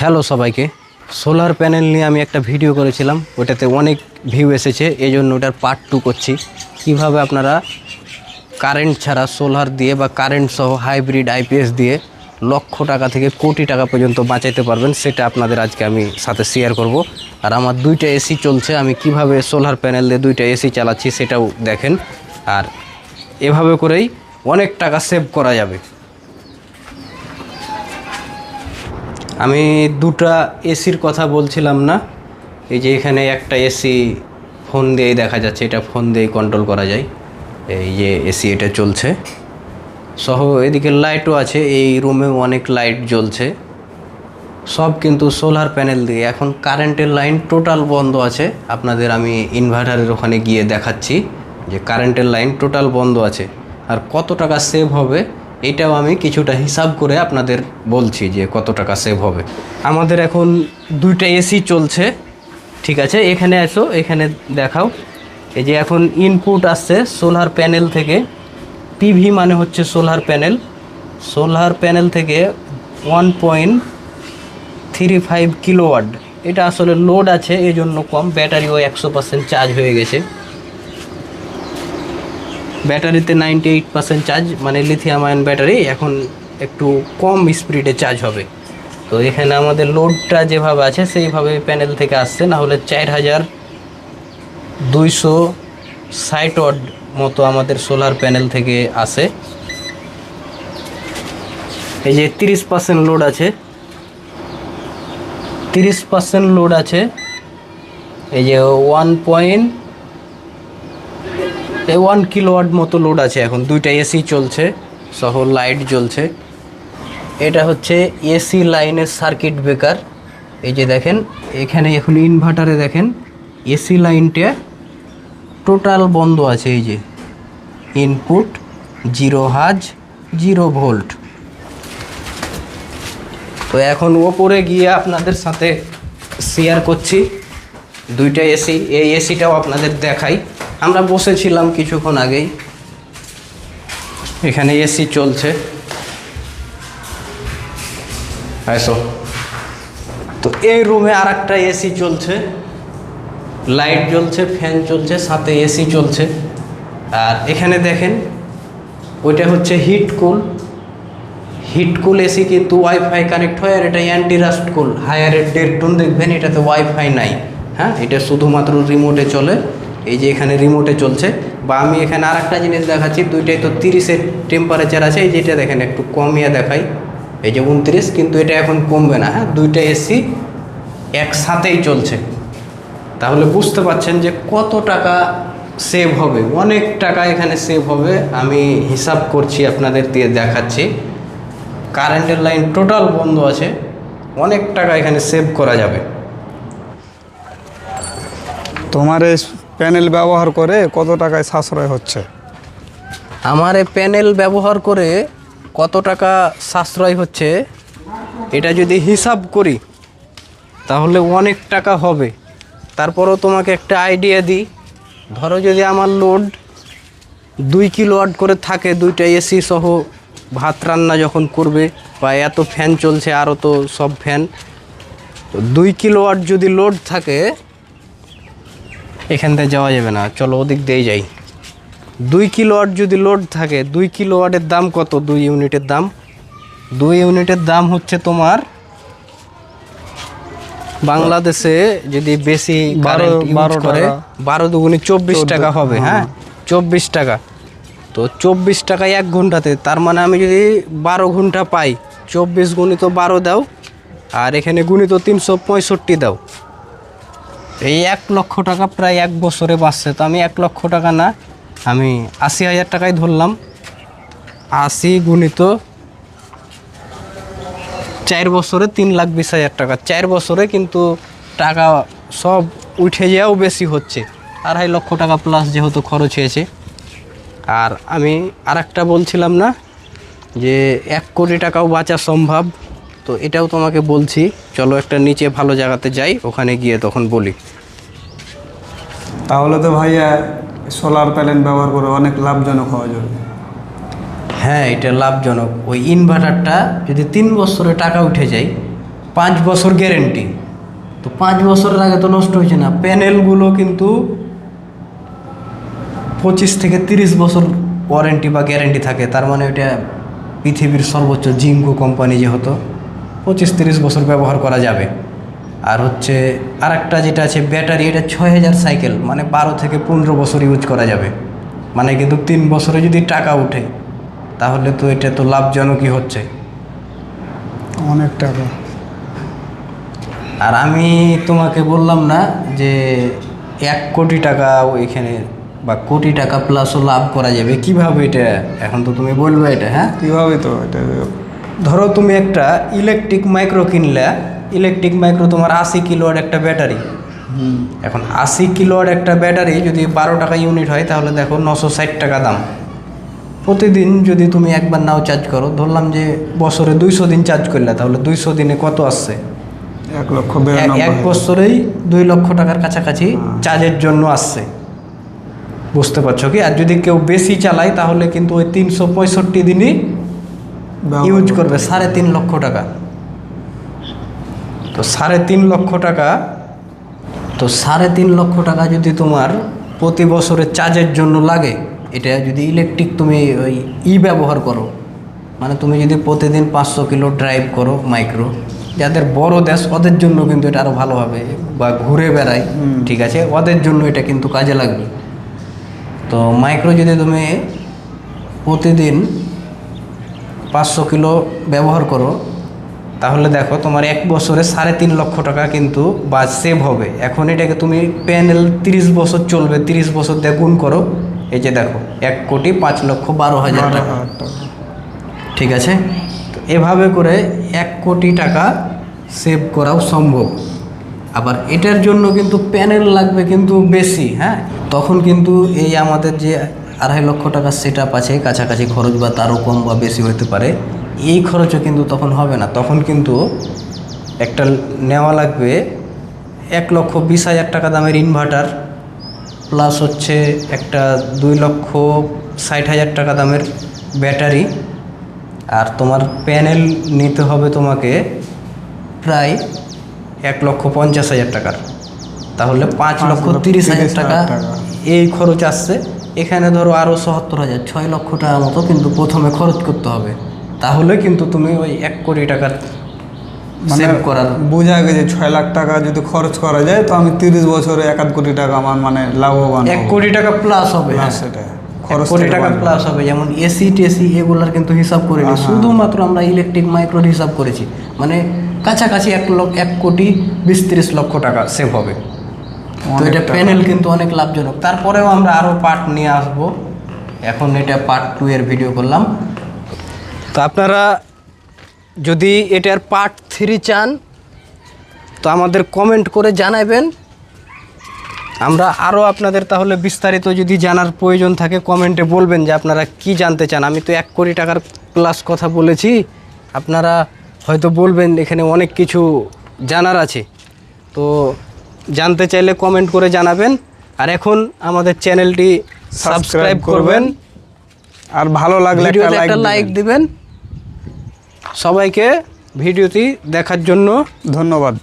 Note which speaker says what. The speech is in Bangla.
Speaker 1: হ্যালো সবাইকে। সোলার প্যানেল নিয়ে আমি একটা ভিডিও করেছিলাম, ওটাতে অনেক ভিউ এসেছে এই জন্য ওটার পার্ট টু করছি। কীভাবে আপনারা কারেন্ট ছাড়া সোলার দিয়ে বা কারেন্ট সহ হাইব্রিড আইপিএস দিয়ে লক্ষ টাকা থেকে কোটি টাকা পর্যন্ত বাঁচাইতে পারবেন, সেটা আপনাদের আজকে আমি সাথে শেয়ার করব। আর আমার দুইটা এসি চলছে, আমি কীভাবে সোলার প্যানেল দিয়ে দুইটা এসি চালাচ্ছি সেটাও দেখেন। আর এভাবে করেই অনেক টাকা সেভ করা যাবে। আমি দুটা এসির কথা বলছিলাম না। এই যে এখানে একটা এসি ফোন দিয়েই দেখা যাচ্ছে, এটা ফোন দিয়েই কন্ট্রোল করা যায়। এই যে এসি এটা চলছে। সহ, এদিকে লাইটও আছে, এই রুমেও অনেক লাইট জ্বলছে। সব কিন্তু সোলার প্যানেল দিয়ে। এখন কারেন্টের লাইন টোটাল বন্ধ আছে। আপনাদের আমি ইনভার্টারের ওখানে গিয়ে দেখাচ্ছি যে কারেন্টের লাইন টোটাল বন্ধ আছে। আর কত টাকা সেভ হবে? এটাও আমি কিছুটা হিসাব করে আপনাদের বলছি যে কত টাকা সেভ হবে। আমাদের এখন দুইটা এসি চলছে, ঠিক আছে? এখানে আসো, এখানে দেখাও। এই যে এখন ইনপুট আসছে সোলার প্যানেল থেকে। পিভি মানে হচ্ছে সোলার প্যানেল সোলার প্যানেল থেকে one point three five kilowatt এটা আসলে লোড আছে এই জন্য কম ব্যাটারিও একশো পার্সেন্ট চার্জ হয়ে গেছে। ব্যাটারিতে নাইনটি এইট পার্সেন্ট চার্জ মানে লিথিয়াম আয়ন ব্যাটারি, এখন একটু কম স্পিডে চার্জ হবে। তো এখানে আমাদের লোডটা যেভাবে আছে, সেইভাবে প্যানেল থেকে আসছে না হলে চার হাজার দুইশো ষাট ওয়াট মতো আমাদের সোলার প্যানেল থেকে আসে। এই যে তিরিশ পার্সেন্ট লোড আছে, তিরিশ পার্সেন্ট লোড আছে, এই যে ওয়ান পয়েন্ট ওয়ান কিলোওয়াট মতো লোড আছে এখন। দুইটা এসি চলছে, সহ লাইট জ্বলছে। এটা হচ্ছে এসি লাইনের সার্কিট ব্রেকার এই যে দেখেন, এখানে এখন ইনভার্টারে দেখেন এসি লাইনটা টোটাল বন্ধ আছে এই যে। ইনপুট জিরো হাজ জিরো ভোল্ট তো এখন ওপরে গিয়ে আপনাদের সাথে শেয়ার করছি। দুইটা এসি এই এসিটাও আপনাদের দেখাই। আমরা বসেছিলাম কিছুক্ষণ আগেই। এখানে এসি চলছে। তো। এই রুমে আর একটা এসি চলছে। লাইট জ্বলছে ফ্যান চলছে, সাথে এসি চলছে। আর এখানে দেখেন, ওইটা হচ্ছে heat cool heat cool AC কিন্তু ওয়াইফাই কানেক্ট হয় আর এটা অ্যান্টি রাস্ট কুল হায়ারের দেড় টন দেখবেন, এটাতে ওয়াইফাই নাই। হ্যাঁ এটা শুধুমাত্র রিমোটে চলে। এই যে এখানে রিমোটে চলছে, বা আমি এখানে আর একটা জিনিস দেখাচ্ছি, দুইটাই তো তিরিশের টেম্পারেচার আছে, এই যেটা দেখেন একটু কমিয়ে দেখাই। এই যে উনত্রিশ, কিন্তু এটা এখন কমবে না হ্যাঁ? দুইটা এসি একসাথেই চলছে। তাহলে বুঝতে পারছেন যে কত টাকা সেভ হবে। অনেক টাকা এখানে সেভ হবে, আমি হিসাব করছি, আপনাদের দিয়ে দেখাচ্ছি। কারেন্টের লাইন টোটাল বন্ধ আছে, অনেক টাকা এখানে সেভ করা যাবে।
Speaker 2: তোমার প্যানেল ব্যবহার করে কত টাকায় সাশ্রয় হচ্ছে?
Speaker 1: আমার এই প্যানেল ব্যবহার করে কত টাকা সাশ্রয় হচ্ছে, এটা যদি হিসাব করি, তাহলে অনেক টাকা হবে। তারপরও তোমাকে একটা আইডিয়া দিই। ধরো যদি আমার লোড দুই কিলো ওয়াট করে থাকে, দুইটা এসি সহ ভাত রান্না যখন করবে, বা এত ফ্যান চলছে আরও তো সব ফ্যান তো দুই কিলো ওয়াট যদি লোড থাকে এখান থেকে যাওয়া যাবে না। চলো ওদিক দিয়ে যাই। দুই কিলো ওয়াট যদি লোড থাকে দুই কিলো ওয়াটের দাম কত? দুই ইউনিটের দাম? দুই ইউনিটের দাম হচ্ছে তোমার বাংলাদেশে যদি বেশি
Speaker 2: বারো-
Speaker 1: করে। বারো দুগুণে চব্বিশ টাকা হবে হ্যাঁ? চব্বিশ টাকা। তো চব্বিশ টাকা এক ঘন্টাতে তার মানে আমি যদি বারো ঘণ্টা পাই চব্বিশ গুণিত বারো দাও আর এখানে গুণিত তিনশো পঁয়ষট্টি দাও। এই এক লক্ষ টাকা প্রায় এক বছরে বাঁচছে, তো আমি এক লক্ষ টাকা না, আমি আশি হাজার টাকাই ধরলাম। আশি গুণিত চার বছরে তিন লাখ বিশ হাজার টাকা। চার বছরে কিন্তু টাকা সব উঠে যাওয়াও বেশি হচ্ছে, আড়াই লক্ষ টাকা প্লাস যেহেতু খরচ হয়েছে। আর আমি আর বলছিলাম না, যে এক কোটি টাকাও বাঁচা সম্ভব। তো এটাও তোমাকে বলছি চলো একটা নিচে ভালো জায়গাতে যাই ওখানে গিয়ে তখন বলি।
Speaker 2: তাহলে তো ভাইয়া সোলার প্যানেল ব্যবহার করে অনেক লাভজনক হওয়া যাবে।
Speaker 1: হ্যাঁ এটা লাভজনক। ওই ইনভার্টারটা যদি তিন বছরে টাকা উঠে যায় পাঁচ বছর গ্যারেন্টি তো পাঁচ বছরের আগে তো নষ্ট হয়েছে না। প্যানেলগুলো কিন্তু পঁচিশ থেকে তিরিশ বছর ওয়ারেন্টি বা গ্যারেন্টি থাকে। তার মানে ওইটা পৃথিবীর সর্বোচ্চ জিঙ্কো কোম্পানি যে হতো। পঁচিশ তিরিশ বছর ব্যবহার করা যাবে। আর হচ্ছে আর একটা যেটা আছে ব্যাটারি এটা ছয় হাজার সাইকেল মানে বারো থেকে পনেরো বছর ইউজ করা যাবে। মানে কিন্তু তিন বছরে যদি টাকা উঠে তাহলে তো এটা তো লাভজনকই হচ্ছে।
Speaker 2: অনেক টাকা।
Speaker 1: আর আমি তোমাকে বললাম না যে এক কোটি টাকা ওইখানে বা কোটি টাকা প্লাসও লাভ করা যাবে। কীভাবে এটা? এখন তো তুমি বলবে এটা হ্যাঁ?
Speaker 2: কীভাবে তো এটা?
Speaker 1: ধরো তুমি একটা ইলেকট্রিক মাইক্রো কিনলে ইলেকট্রিক মাইক্রো তোমার আশি কিলোয়াট একটা ব্যাটারি এখন আশি কিলোয়াট একটা ব্যাটারি যদি বারো টাকা ইউনিট হয় তাহলে দেখো নশো ষাট টাকা দাম। প্রতিদিন যদি তুমি একবার নাও চার্জ করো ধরলাম যে বছরে দুইশো দিন চার্জ করলে তাহলে দুইশো দিনে কত আসছে?
Speaker 2: এক লক্ষ
Speaker 1: এক- এক বছরেই দুই লক্ষ টাকার কাছাকাছি চার্জের জন্য আসছে। বুঝতে পারছ কি? আর যদি কেউ বেশি চালায় তাহলে কিন্তু ওই তিনশো পঁয়ষট্টি দিনই ইউজ করবে সাড়ে তিন লক্ষ টাকা। তো সাড়ে তিন লক্ষ টাকা তো সাড়ে তিন লক্ষ টাকা যদি তোমার প্রতি বছরে চার্জের জন্য লাগে এটা যদি ইলেকট্রিক তুমি ওই ই ব্যবহার করো মানে তুমি যদি প্রতিদিন পাঁচশো কিলো ড্রাইভ করো মাইক্রো যাদের বড় দেশ ওদের জন্য কিন্তু এটা আরও ভালো হবে বা ঘুরে বেড়ায় ঠিক আছে? ওদের জন্য এটা কিন্তু কাজে লাগবে। তো মাইক্রো যদি তুমি প্রতিদিন পাঁচশো কিলো ব্যবহার করো তাহলে দেখো তোমার এক বছরে সাড়ে তিন লক্ষ টাকা কিন্তু বা সেভ হবে। এখন এটাকে তুমি প্যানেল তিরিশ বছর চলবে তিরিশ বছর দিয়ে গুণ করো। এই যে দেখো এক কোটি পাঁচ লক্ষ বারো হাজার টাকা। ঠিক আছে? তো এভাবে করে এক কোটি টাকা সেভ করাও সম্ভব। আবার এটার জন্য কিন্তু প্যানেল লাগবে কিন্তু বেশি হ্যাঁ? তখন কিন্তু এই আমাদের যে আড়াই লক্ষ টাকার সেট আপ আছে কাছাকাছি খরচ বা তারও কম বা বেশি হতে পারে। এই খরচও কিন্তু তখন হবে না। তখন কিন্তু একটা নেওয়া লাগবে এক লক্ষ বিশ হাজার টাকা দামের ইনভার্টার প্লাস হচ্ছে একটা দুই লক্ষ ষাট হাজার টাকা দামের ব্যাটারি আর তোমার প্যানেল নিতে হবে তোমাকে প্রায় এক লক্ষ পঞ্চাশ হাজার টাকার। তাহলে পাঁচ লক্ষ তিরিশ হাজার টাকা। এই খরচ আসছে। এখানে ধরো আরও সত্তর হাজার ছয় লক্ষ টাকার মতো কিন্তু প্রথমে খরচ করতে হবে। তাহলে কিন্তু তুমি ওই এক কোটি টাকার
Speaker 2: মানে
Speaker 1: করার
Speaker 2: বোঝা গেছে ছয় লাখ টাকা যদি খরচ করা যায় তো আমি তিরিশ বছরে এক আধ কোটি টাকা আমার মানে লাভবান
Speaker 1: এক কোটি টাকা প্লাস হবে।
Speaker 2: সেটা খরচ
Speaker 1: কোটি টাকা প্লাস হবে। যেমন এসি টেসি এগুলার কিন্তু হিসাব করিনি শুধুমাত্র আমরা ইলেকট্রিক মাইক্রোর হিসাব করেছি। মানে কাছাকাছি এক লক্ষ এক কোটি বিশ তিরিশ লক্ষ টাকা সেভ হবে। তো এটা প্যানেল কিন্তু অনেক লাভজনক। তারপরেও আমরা আরও পার্ট নিয়ে আসব। এখন এটা পার্ট টু এর ভিডিও করলাম। তো আপনারা যদি এটার পার্ট থ্রি চান তো আমাদের কমেন্ট করে জানাবেন। আমরা আরও আপনাদের তাহলে বিস্তারিত যদি জানার প্রয়োজন থাকে কমেন্টে বলবেন যে আপনারা কি জানতে চান। আমি তো এক কোটি টাকার প্লাস কথা বলেছি। আপনারা হয়তো বলবেন এখানে অনেক কিছু জানার আছে। তো জানতে চাইলে কমেন্ট করে জানাবেন। আর এখন আমাদের চ্যানেলটি সাবস্ক্রাইব করবেন।
Speaker 2: আর ভালো লাগলে
Speaker 1: একটা লাইক দিবেন। সবাইকে ভিডিওটি দেখার জন্য
Speaker 2: ধন্যবাদ।